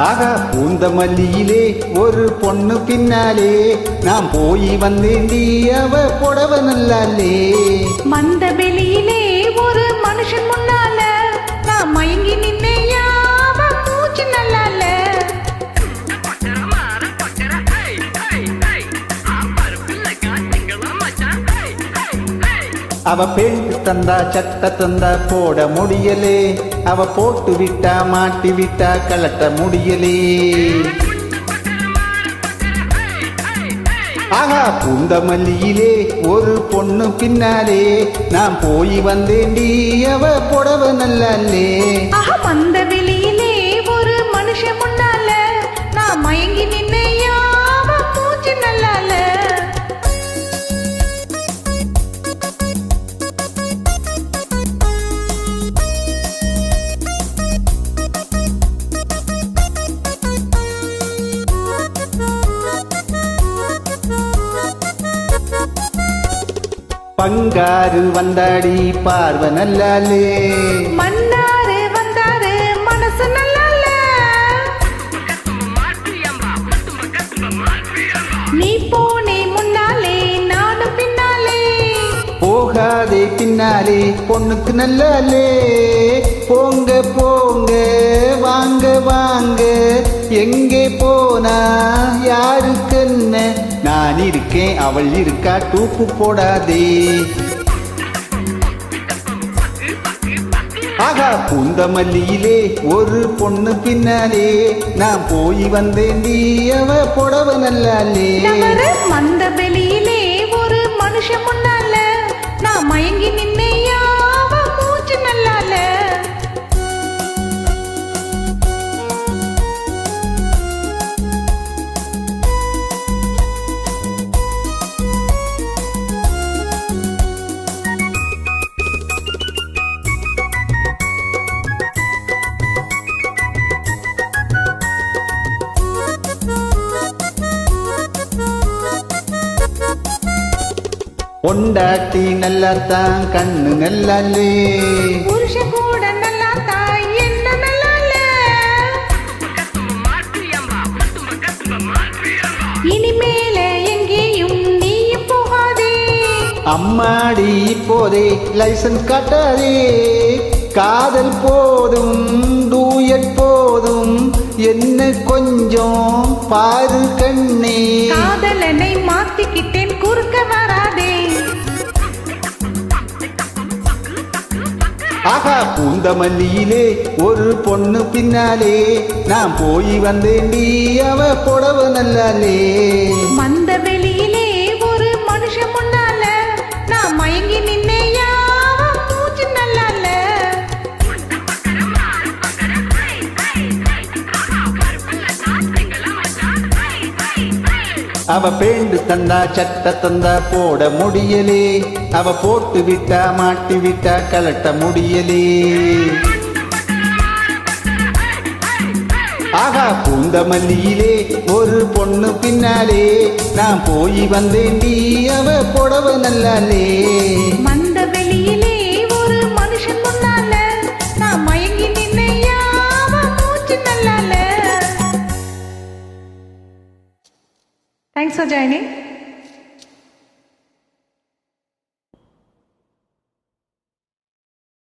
ஆகா பூந்த மல்லியிலே ஒரு பொண்ணு பின்னாலே. நான் போய் வந்தேண்டி அவ புடவ நல்லாலே மந்த வெளியிலே ஒரு மனுஷன் முன்னால நான் மயங்கி நின்னேயா? அவ பெண் தந்தா சட்ட தந்தா போட முடியலே. அவ போட்டு விட்டா மாட்டி விட்டா கலட்ட முடியலே. ஆகா பூந்த மல்லியிலே ஒரு பொண்ணு பின்னாலே. நான் போய் வந்தேன் அவ புடவ நல்லாலே ஆஹா மந்த வெளியிலே. பங்காரு வந்தாடி பார்வ நல்லாலே. மன்னாரு வந்தாரு மனசு நல்லால. நீ போனே முன்னாலே நானும் பின்னாலே. போகாதே பின்னாலே பொண்ணுக்கு நல்லாலே. போங்க போங்க வாங்க வாங்க. எங்கே போனா யாருக்கு என்ன? நான் இருக்கேன் அவள் இருக்கா? டூப்பு போடாதே. ஆகா பூந்தமல்லியிலே ஒரு பொண்ணு பின்னாலே நான் போய் வந்தேண்டி அவ புடவ நல்லாலே. மந்த வெளியிலே ஒரு மனுஷன் முன்னால நான் மயங்கி நின்னையா? பொண்டாட்டி நல்லாத்தான் கண்ணு நல்லாலே. புருஷன் கூட நல்லா தாய் என்ன நல்லால? இனிமேல எங்கேயும் நீயும் போகாதே. அம்மாடி இப்போதே லைசன்ஸ் காட்டாதே. காதல் போதும் டூயட் போதும் என்ன கொஞ்சம் பாரு கண்ணே. காதலனை மாத்திக்கிட்டேன் குறுக்க வராதே. ஆகா பூந்தமல்லியிலே ஒரு பொண்ணு பின்னாலே நான் போய் வந்தேண்டி அவ புடவ நல்லாலே. மந்த வெளியிலே ஒரு மனுஷன் முன்னால நான் மயங்கி நின்று அவ பேண்டு தந்தா சட்ட தந்தா போட முடியலே. அவ போட்டு விட்டா மாட்டி விட்டா கலட்ட முடியலே. ஆகா பூந்த மல்லியிலே ஒரு பொண்ணு பின்னாலே. நான் போய் வந்தேன் நீ அவ புடவ நல்லாலே. Thanks for joining.